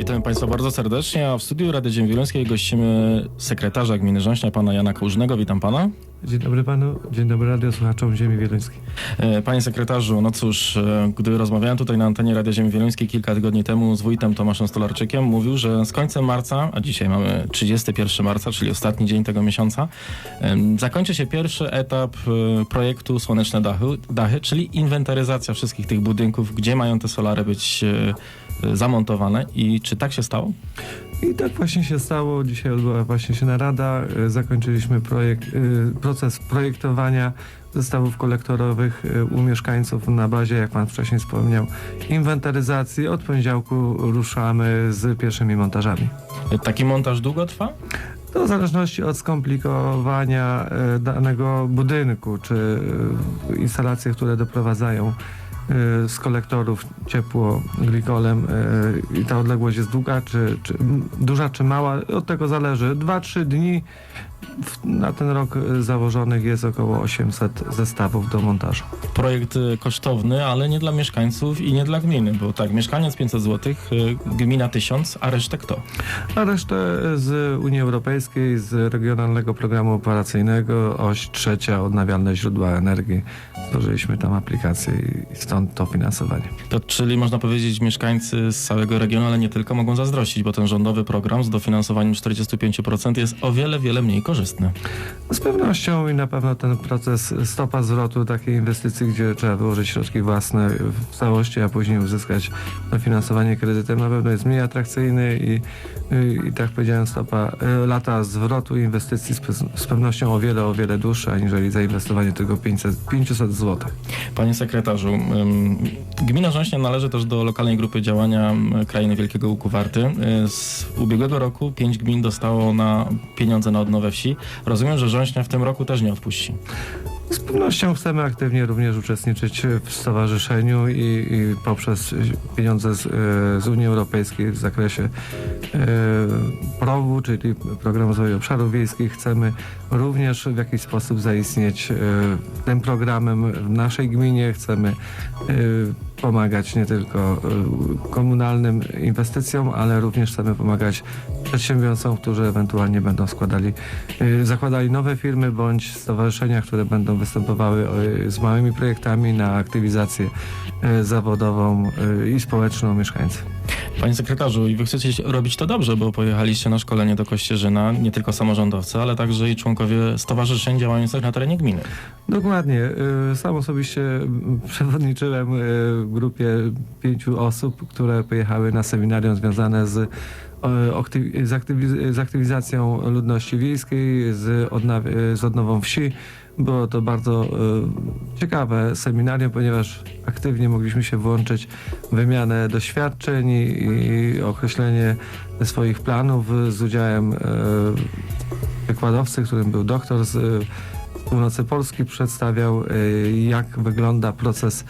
Witamy Państwa bardzo serdecznie, a w studiu Rady Ziemi Wieluńskiej gościmy sekretarza gminy Rząśnia, pana Jana Kałużnego. Witam pana. Dzień dobry panu, dzień dobry radiosłuchaczom Ziemi Wieluńskiej. E, Panie sekretarzu, no cóż, e, gdy rozmawiałem tutaj na antenie Radia Ziemi Wieluńskiej kilka tygodni temu z wójtem Tomaszem Stolarczykiem, mówił, że z końcem marca, a dzisiaj mamy 31 marca, czyli ostatni dzień tego miesiąca, zakończy się pierwszy etap e, projektu Słoneczne Dachy, Dachy, czyli inwentaryzacja wszystkich tych budynków, gdzie mają te solary być zamontowane i czy tak się stało? I tak właśnie się stało. Dzisiaj odbyła właśnie się narada. E, Zakończyliśmy projekt, e, proces projektowania zestawów kolektorowych e, u mieszkańców na bazie, jak pan wcześniej wspomniał, inwentaryzacji. Od poniedziałku ruszamy z pierwszymi montażami. Taki montaż długo trwa? To w zależności od skomplikowania danego budynku, czy instalacje, które doprowadzają z kolektorów ciepło glikolem e, i ta odległość jest długa, czy, czy duża, czy mała, od tego zależy. 2-3 dni na ten rok e, założonych jest około 800 zestawów do montażu. projekt y, kosztowny, ale nie dla mieszkańców i nie dla gminy, bo tak, mieszkaniec 500 zł, gmina 1000, a resztę kto? A resztę z Unii Europejskiej, z Regionalnego Programu Operacyjnego, oś trzecia, odnawialne źródła energii. Stworzyliśmy tam aplikację i stąd to finansowanie. To czyli można powiedzieć mieszkańcy z całego regionu, ale nie tylko mogą zazdrościć, bo ten rządowy program z dofinansowaniem 45% jest o wiele, wiele mniej korzystny. Z pewnością i na pewno ten proces stopa zwrotu takiej inwestycji, gdzie trzeba wyłożyć środki własne w całości, a później uzyskać dofinansowanie kredytem, na pewno jest mniej atrakcyjny i, i, i tak powiedziałem, stopa y, lata zwrotu inwestycji z, z pewnością o wiele, o wiele dłuższa, aniżeli zainwestowanie tylko 500, 500 zł. Panie sekretarzu, gmina Rząśnia należy też do lokalnej grupy działania Krainy Wielkiego Łuku Warty. Y, Z ubiegłego roku pięć gmin dostało na pieniądze na odnowę wsi. Rozumiem, że Rząśnia w tym roku też nie odpuści. Z pewnością chcemy aktywnie również uczestniczyć w stowarzyszeniu i, i poprzez pieniądze z, e, z Unii Europejskiej w zakresie e, PROW-u, czyli Programu Rozwoju Obszarów Wiejskich. Chcemy również w jakiś sposób zaistnieć e, tym programem w naszej gminie. Chcemy pomagać nie tylko e, komunalnym inwestycjom, ale również chcemy pomagać przedsiębiorcom, którzy ewentualnie będą składali, e, zakładali nowe firmy bądź stowarzyszenia, które będą występowały e, z małymi projektami na aktywizację zawodową i społeczną mieszkańców. Panie sekretarzu, i wy chcecie robić to dobrze, bo pojechaliście na szkolenie do Kościerzyna, nie tylko samorządowcy, ale także i członkowie stowarzyszeń działających na terenie gminy. Dokładnie. Y, Sam osobiście przewodniczyłem y, grupie pięciu osób, które pojechały na seminarium związane z, z, aktywi- z aktywizacją ludności wiejskiej, z, z odnową wsi. Było to bardzo y, ciekawe seminarium, ponieważ aktywnie mogliśmy się włączyć w wymianę doświadczeń i, i określenie swoich planów z udziałem y, wykładowcy, którym był doktor z y, północy Polski przedstawiał, jak wygląda proces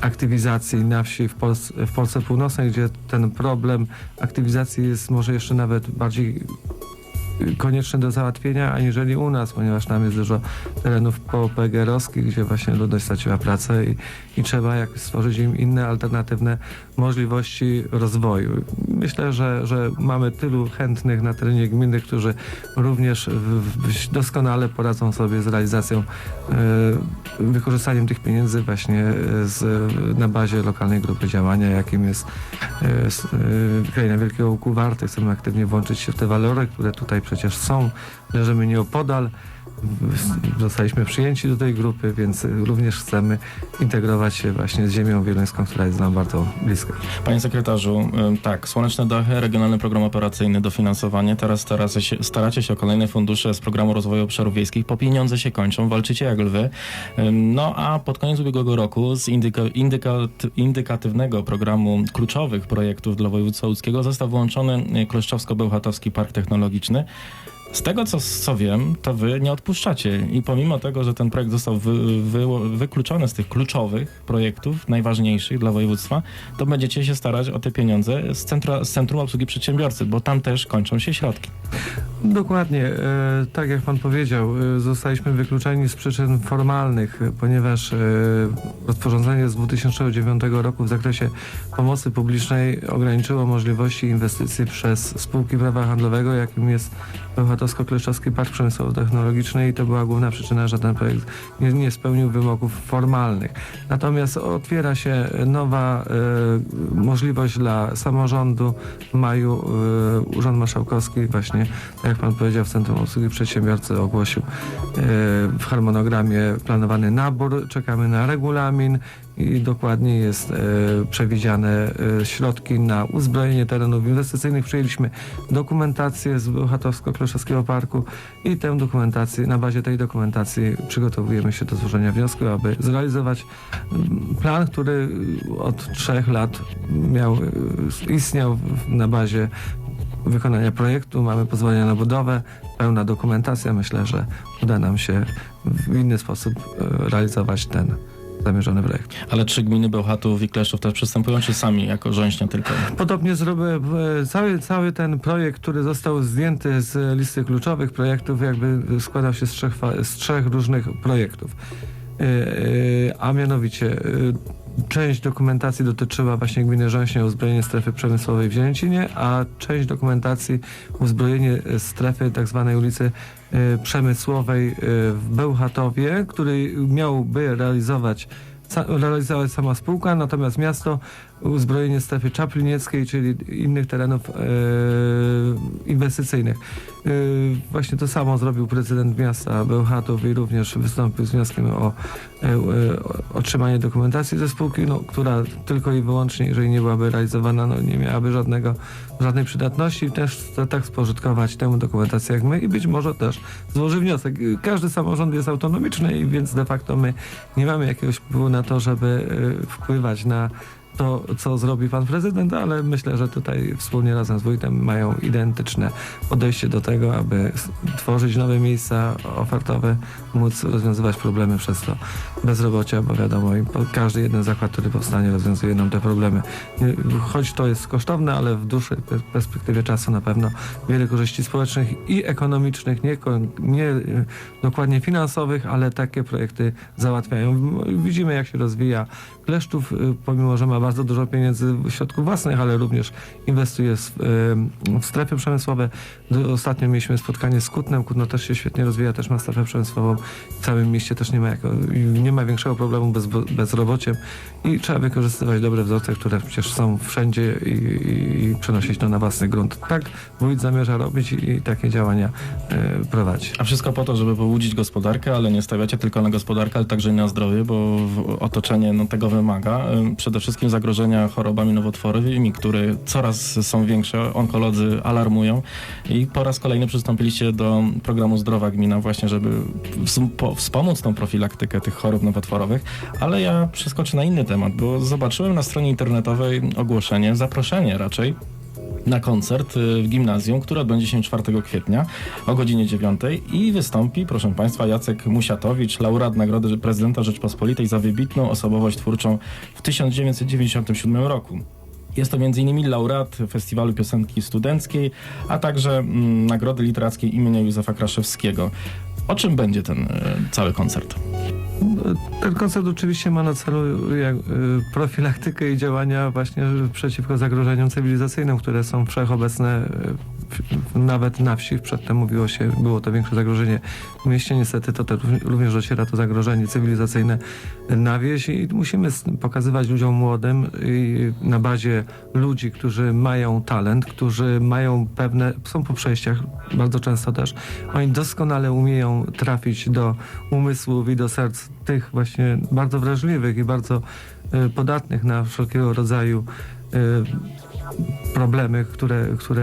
aktywizacji na wsi w, Pols- w Polsce Północnej, gdzie ten problem aktywizacji jest może jeszcze nawet bardziej konieczny do załatwienia, aniżeli u nas, ponieważ tam jest dużo terenów PGR-owskich, gdzie właśnie ludność straciła pracę i, i trzeba jak stworzyć im inne, alternatywne możliwości rozwoju. Myślę, że, że mamy tylu chętnych na terenie gminy, którzy również doskonale poradzą sobie z realizacją, e, wykorzystaniem tych pieniędzy właśnie e, z, na bazie lokalnej grupy działania, jakim jest e, Kraina Wielkiego Łuku Warty. Chcemy aktywnie włączyć się w te walory, które tutaj przecież są. Leżymy nieopodal. Zostaliśmy przyjęci do tej grupy, więc również chcemy integrować się właśnie z ziemią wieluńską, która jest nam bardzo bliska. Panie sekretarzu, tak, Słoneczne Dachy, Regionalny Program Operacyjny, dofinansowanie. Teraz staracie się, o kolejne fundusze z Programu Rozwoju Obszarów Wiejskich, bo pieniądze się kończą, walczycie jak lwy. No a pod koniec ubiegłego roku z indyka, indykat, indykatywnego programu kluczowych projektów dla województwa łódzkiego został włączony y, Kloszczowsko-Bełchatowski Park Technologiczny. Z tego, co, co wiem, to wy nie odpuszczacie. I pomimo tego, że ten projekt został wy, wy, wykluczony z tych kluczowych projektów, najważniejszych dla województwa, to będziecie się starać o te pieniądze z, centra, z Centrum Obsługi Przedsiębiorcy, bo tam też kończą się środki. Dokładnie, e, tak jak pan powiedział, e, zostaliśmy wykluczeni z przyczyn formalnych, ponieważ e, rozporządzenie z 2009 roku w zakresie pomocy publicznej ograniczyło możliwości inwestycji przez spółki prawa handlowego, jakim jest Bełchatowsko-Kleszczowski Park Przemysłowo-Technologiczny i to była główna przyczyna, że ten projekt nie, nie spełnił wymogów formalnych. Natomiast otwiera się nowa e, możliwość dla samorządu w maju. E, Urząd Marszałkowski właśnie, tak jak pan powiedział, w Centrum Obsługi Przedsiębiorcy ogłosił e, w harmonogramie planowany nabór. Czekamy na regulamin i dokładnie jest e, przewidziane e, środki na uzbrojenie terenów inwestycyjnych. Przyjęliśmy dokumentację z Bełchatowsko-Kleszowskiego Parku i tę dokumentację, na bazie tej dokumentacji przygotowujemy się do złożenia wniosku, aby zrealizować mm, plan, który od trzech lat miał, e, istniał na bazie wykonania projektu. Mamy pozwolenia na budowę, pełna dokumentacja. Myślę, że uda nam się w inny sposób e, realizować ten zamierzony projekt. Ale czy gminy Bełchatów i Kleszczów też przystępują, czy sami jako rząśnia tylko? Podobnie zrobię e, cały, cały ten projekt, który został zdjęty z listy kluczowych projektów, jakby składał się z trzech, z trzech różnych projektów. E, e, A mianowicie część dokumentacji dotyczyła właśnie gminy Rząśnie uzbrojenie strefy przemysłowej w Zielęcinie, a część dokumentacji uzbrojenie strefy tak zwanej ulicy e, Przemysłowej e, w Bełchatowie, który miałby realizować realizować sama spółka, natomiast miasto uzbrojenie strefy czaplinieckiej, czyli innych terenów e, inwestycyjnych. E, właśnie to samo zrobił prezydent miasta Bełchatów i również wystąpił z wnioskiem o, e, e, otrzymanie dokumentacji ze spółki, no, która tylko i wyłącznie, jeżeli nie byłaby realizowana, no, nie miałaby żadnego, żadnej przydatności też tak spożytkować tę dokumentację jak my i być może też złoży wniosek. Każdy samorząd jest autonomiczny więc de facto my nie mamy jakiegoś wpływu na to, żeby e, wpływać na to, co zrobi pan prezydent, ale myślę, że tutaj wspólnie razem z wójtem mają identyczne podejście do tego, aby tworzyć nowe miejsca ofertowe, móc rozwiązywać problemy przez to bezrobocia, bo wiadomo, każdy jeden zakład, który powstanie, rozwiązuje nam te problemy. Choć to jest kosztowne, ale w dłuższej pers- perspektywie czasu na pewno wiele korzyści społecznych i ekonomicznych, nie, nie y, dokładnie finansowych, ale takie projekty załatwiają. Widzimy, jak się rozwija Kleszczów, y, pomimo, że ma bardzo dużo pieniędzy środków własnych, ale również inwestuje w, w strefy przemysłowe. Ostatnio mieliśmy spotkanie z Kutnem. Kutno też się świetnie rozwija, też ma strefę przemysłową. W całym mieście też nie ma, jako, nie ma większego problemu bez, bezrobociem i trzeba wykorzystywać dobre wzorce, które przecież są wszędzie i, i, i przenosić to na własny grunt. Tak wójt zamierza robić i, i takie działania y, prowadzi. A wszystko po to, żeby pobudzić gospodarkę, ale nie stawiacie tylko na gospodarkę, ale także na zdrowie, bo w- otoczenie no, tego wymaga. Ym, Przede wszystkim zagrożenia chorobami nowotworowymi, które coraz są większe. Onkolodzy alarmują i po raz kolejny przystąpiliście do programu Zdrowa Gmina właśnie, żeby ws- po- wspomóc tą profilaktykę tych chorób nowotworowych. Ale ja przeskoczę na inny temat, bo zobaczyłem na stronie internetowej ogłoszenie, zaproszenie raczej na koncert y, w gimnazjum, który odbędzie się 4 kwietnia o godzinie 9 i wystąpi, proszę Państwa, Jacek Musiatowicz, laureat Nagrody Prezydenta Rzeczpospolitej za wybitną osobowość twórczą w 1997 roku. Jest to m.in. laureat Festiwalu Piosenki Studenckiej, a także mm, Nagrody Literackiej imienia Józefa Kraszewskiego. O czym będzie ten y, cały koncert? Ten koncert oczywiście ma na celu y, profilaktykę i działania właśnie przeciwko zagrożeniom cywilizacyjnym, które są wszechobecne y, nawet na wsi. Przedtem mówiło się, było to większe zagrożenie w mieście. Niestety to te, również dociera to zagrożenie cywilizacyjne na wieś i musimy pokazywać ludziom młodym na bazie ludzi, którzy mają talent, którzy mają pewne, są po przejściach bardzo często też, oni doskonale umieją trafić do umysłów i do serc tych właśnie bardzo wrażliwych i bardzo y, podatnych na wszelkiego rodzaju y, problemy, które, które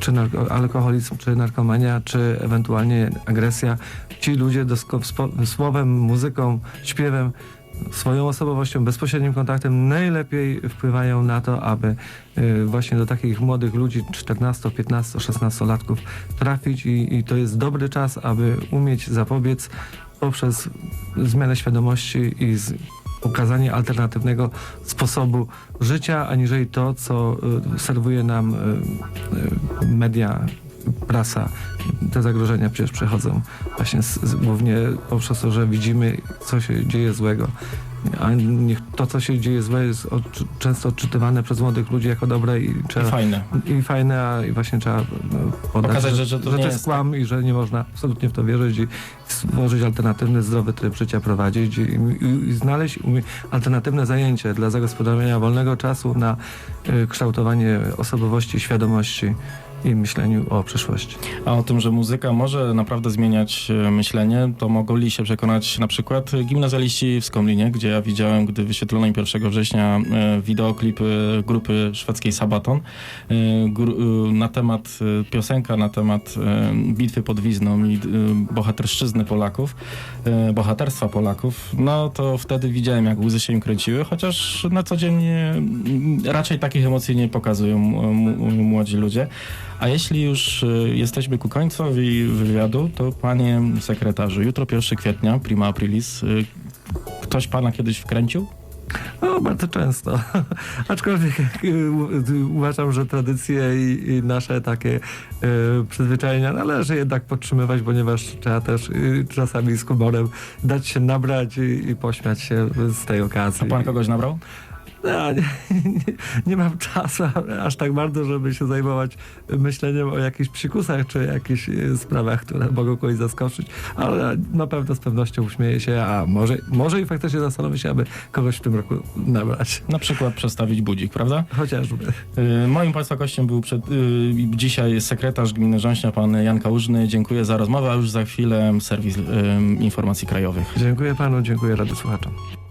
czy alkoholizm, czy narkomania, czy ewentualnie agresja. Ci ludzie słowem, muzyką, śpiewem swoją osobowością, bezpośrednim kontaktem najlepiej wpływają na to, aby y, właśnie do takich młodych ludzi 14, 15, 16 latków trafić i, i to jest dobry czas, aby umieć zapobiec poprzez zmianę świadomości i z, ukazanie alternatywnego sposobu życia, aniżeli to, co y, serwuje nam y, y, media, prasa. Te zagrożenia przecież przechodzą właśnie z, głównie poprzez to, że widzimy, co się dzieje złego. A niech to, co się dzieje złe, jest odczy- często odczytywane przez młodych ludzi jako dobre i trzeba Fajne. i fajne, a i właśnie trzeba no, podać, Pokazać, że- że to nie jest kłam i że nie można absolutnie w to wierzyć i stworzyć alternatywny, zdrowy tryb życia prowadzić i, i, i znaleźć alternatywne zajęcie dla zagospodarowania wolnego czasu na y, kształtowanie osobowości, świadomości i myśleniu o przyszłości. A o tym, że muzyka może naprawdę zmieniać e, myślenie, to mogli się przekonać na przykład gimnazjaliści w Skomlinie, gdzie ja widziałem, gdy wyświetlono im 1 września e, wideoklip grupy szwedzkiej Sabaton e, na temat piosenka, na temat bitwy pod Wizną i bohaterszczyzny Polaków, bohaterstwa Polaków, no to wtedy widziałem, jak łzy się im kręciły, chociaż na co dzień raczej takich emocji nie pokazują młodzi ludzie. A jeśli już y, jesteśmy ku końcowi wywiadu, to panie sekretarzu, jutro 1 kwietnia, prima aprilis, y, ktoś pana kiedyś wkręcił? No, bardzo często. Aczkolwiek y, uważam, że tradycje i, i nasze takie y, przyzwyczajenia należy jednak podtrzymywać, ponieważ trzeba też y, czasami z humorem dać się nabrać i, i pośmiać się z tej okazji. A pan kogoś nabrał? No, nie, nie, nie mam czasu aż tak bardzo, żeby się zajmować myśleniem o jakichś psikusach czy jakichś e, sprawach, które mogą kogoś zaskoczyć, ale na pewno z pewnością uśmieję się, a może, może i faktycznie zastanowię się, aby kogoś w tym roku nabrać. Na przykład przestawić budzik, prawda? Chociażby. Y, Moim państwa gościem był przed, y, dzisiaj sekretarz gminy Rząśnia, pan Jan Kałużny. Dziękuję za rozmowę, a już za chwilę serwis informacji krajowych. Dziękuję panu, dziękuję radosłuchaczom.